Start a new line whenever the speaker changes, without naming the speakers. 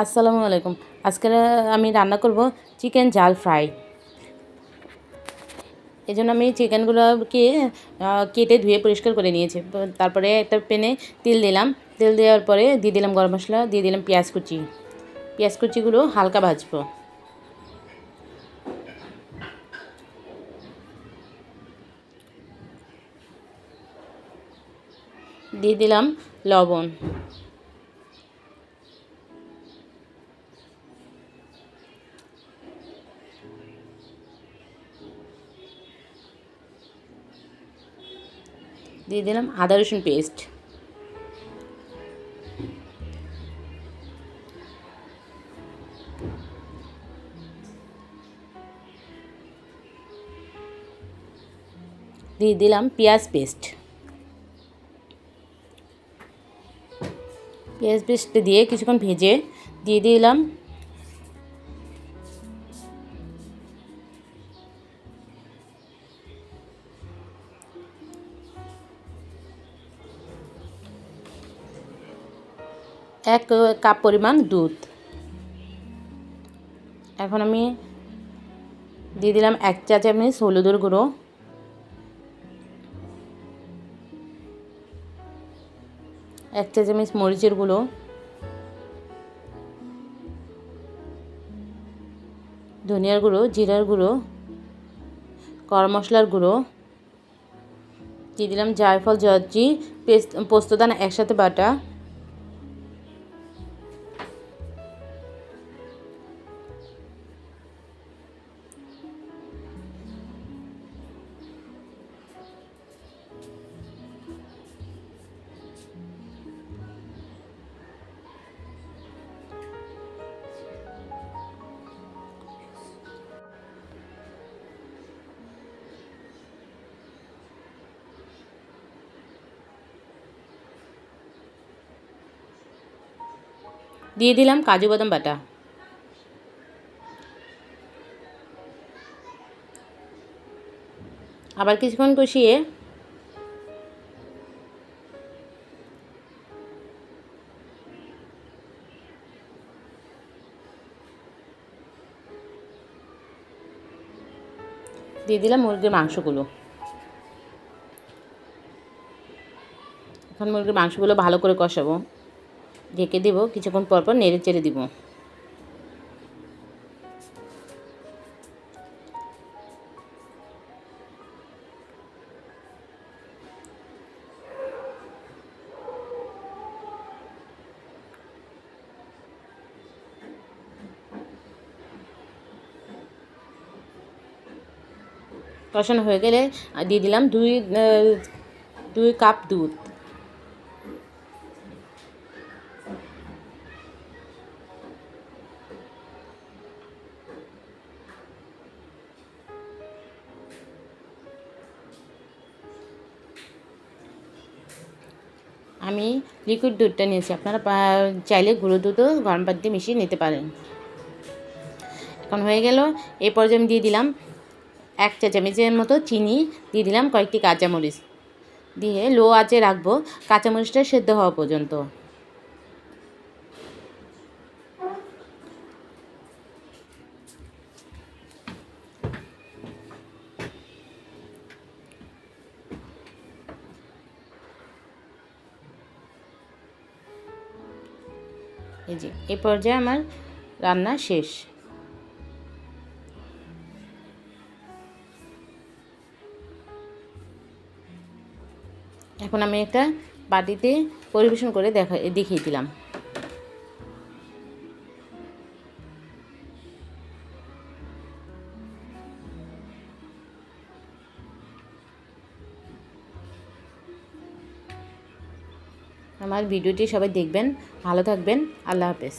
আসসালামু আলাইকুম। আজকে আমি রান্না করব চিকেন জাল ফ্রাই। এই জন্য আমি চিকেনগুলোকে কেটে ধুয়ে পরিষ্কার করে নিয়েছি। তারপরে একটা প্যানে তেল দিলাম। তেল দেওয়ার পরে দিয়ে দিলাম গরম মশলা, দিয়ে দিলাম পেঁয়াজ কুচি। পেঁয়াজ কুচিগুলো হালকা ভাজবো। দিয়ে দিলাম লবণ। দিয়ে দিলাম আদা রসুন পেস্ট দিয়ে দিলাম পেঁয়াজ পেস্ট পেঁয়াজ পেস্ট দিয়ে কিছুক্ষণ ভেজে দিয়ে দিলাম এক কাপ পরিমাণ দুধ। এখন আমি দিয়ে দিলাম এক চা চামচ হলুদের গুঁড়ো। এক চা চামচ মরিচের গুঁড়ো। ধনিয়ার গুঁড়ো, জিরার গুঁড়ো, গরম মশলার গুঁড়ো। দিয়ে দিলাম জায়ফল, জর্জি, পেস্ট, পোস্তদানা একসাথে বাটা। দিয়ে দিলাম কাজু বাদাম বাটা। আবার কিছুক্ষণ কষিয়ে দিয়ে দিলাম মুরগির মাংসগুলো। এখন মুরগির মাংসগুলো ভালো করে কষাবো। ঢেকে দেবো, কিছুক্ষণ পর পর নেড়ে চেড়ে দিব। কষানো হয়ে গেলে দিয়ে দিলাম দুই দুই কাপ দুধ। আমি লিকুইড দুধটা নিয়েছি। আপনারা চাইলে গুঁড়ো দুধও গরম পাতি দিয়ে মিশিয়ে নিতে পারেন। এখন হয়ে গেল এই পর্যায়ে আমি দিয়ে দিলাম এক চা চামচের মতো চিনি, দিয়ে দিলাম কয়েকটি কাঁচামরিচ। দিয়ে লো আঁচে রাখব। কাঁচামরিচটা সেদ্ধ হওয়া পর্যন্ত। এই যে, এ পর্যায়ে আমার রান্না শেষ। এখন আমি একটা বাটিতে পরিবেশন করে দেখা, দেখিয়ে দিলাম। আমার ভিডিওটি সবাই দেখবেন ভালো থাকবেন আল্লাহ হাফেজ।